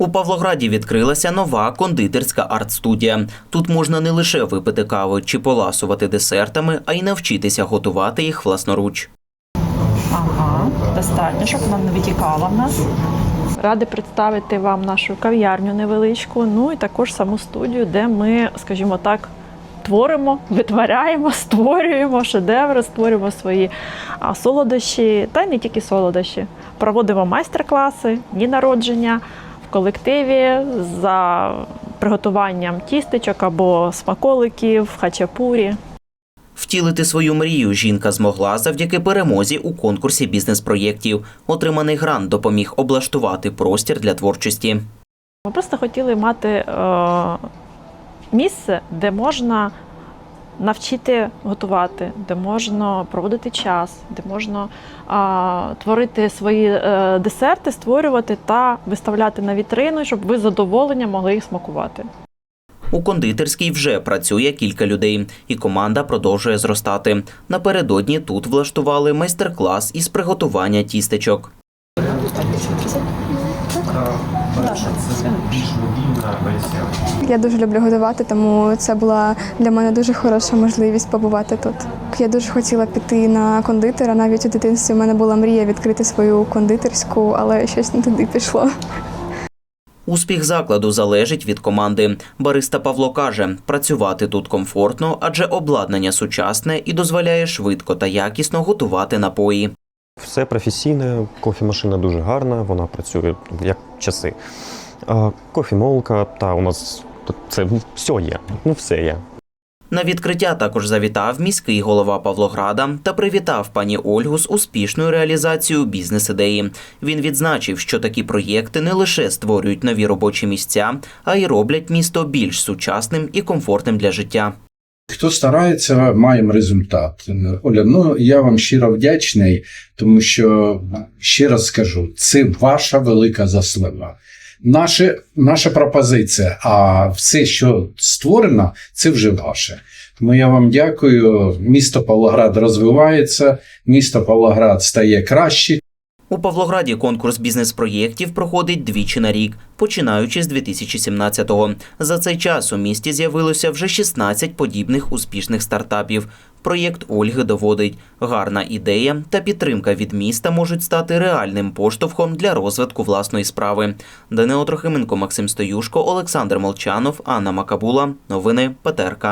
У Павлограді відкрилася нова кондитерська арт-студія. Тут можна не лише випити каву чи поласувати десертами, а й навчитися готувати їх власноруч. Ага, достатньо, щоб вона не витікала в нас. Ради представити вам нашу кав'ярню невеличку, ну і також саму студію, де ми, скажімо так, творимо, витворяємо, створюємо шедеври, створюємо свої солодощі, та й не тільки солодощі. Проводимо майстер-класи, дні народження колективі за приготуванням тістечок або смаколиків, хачапурі. Втілити свою мрію жінка змогла завдяки перемозі у конкурсі бізнес-проєктів. Отриманий грант допоміг облаштувати простір для творчості. Ми просто хотіли мати е, місце, де можна навчити готувати, де можна проводити час, де можна е, творити свої е, десерти, створювати та виставляти на вітрину, щоб ви з задоволенням могли їх смакувати. У кондитерській вже працює кілька людей, і команда продовжує зростати. Напередодні тут влаштували майстер-клас із приготування тістечок. Я дуже люблю готувати, тому це була для мене дуже хороша можливість побувати тут. Я дуже хотіла піти на кондитера. Навіть у дитинстві в мене була мрія відкрити свою кондитерську, але щось не туди пішло. Успіх закладу залежить від команди. Бариста Павло каже, працювати тут комфортно, адже обладнання сучасне і дозволяє швидко та якісно готувати напої. Все професійне, кофемашина дуже гарна, вона працює як часи. Кофемолка, та у нас це все є. Ну, все є. На відкриття також завітав міський голова Павлограда та привітав пані Ольгу з успішною реалізацією бізнес-ідеї. Він відзначив, що такі проєкти не лише створюють нові робочі місця, а й роблять місто більш сучасним і комфортним для життя. Хто старається, маємо результат. Оля, ну я вам щиро вдячний, тому що ще раз скажу, це ваша велика заслуга. Наша, наша пропозиція, а все, що створено, це вже ваше. Тому я вам дякую. Місто Павлоград розвивається, місто Павлоград стає краще. У Павлограді конкурс бізнес-проєктів проходить двічі на рік, починаючи з 2017-го. За цей час у місті з'явилося вже 16 подібних успішних стартапів. Проєкт Ольги доводить, гарна ідея та підтримка від міста можуть стати реальним поштовхом для розвитку власної справи. Данило Трохименко, Максим Стоюшко, Олександр Молчанов, Анна Макабула. Новини ПТРК.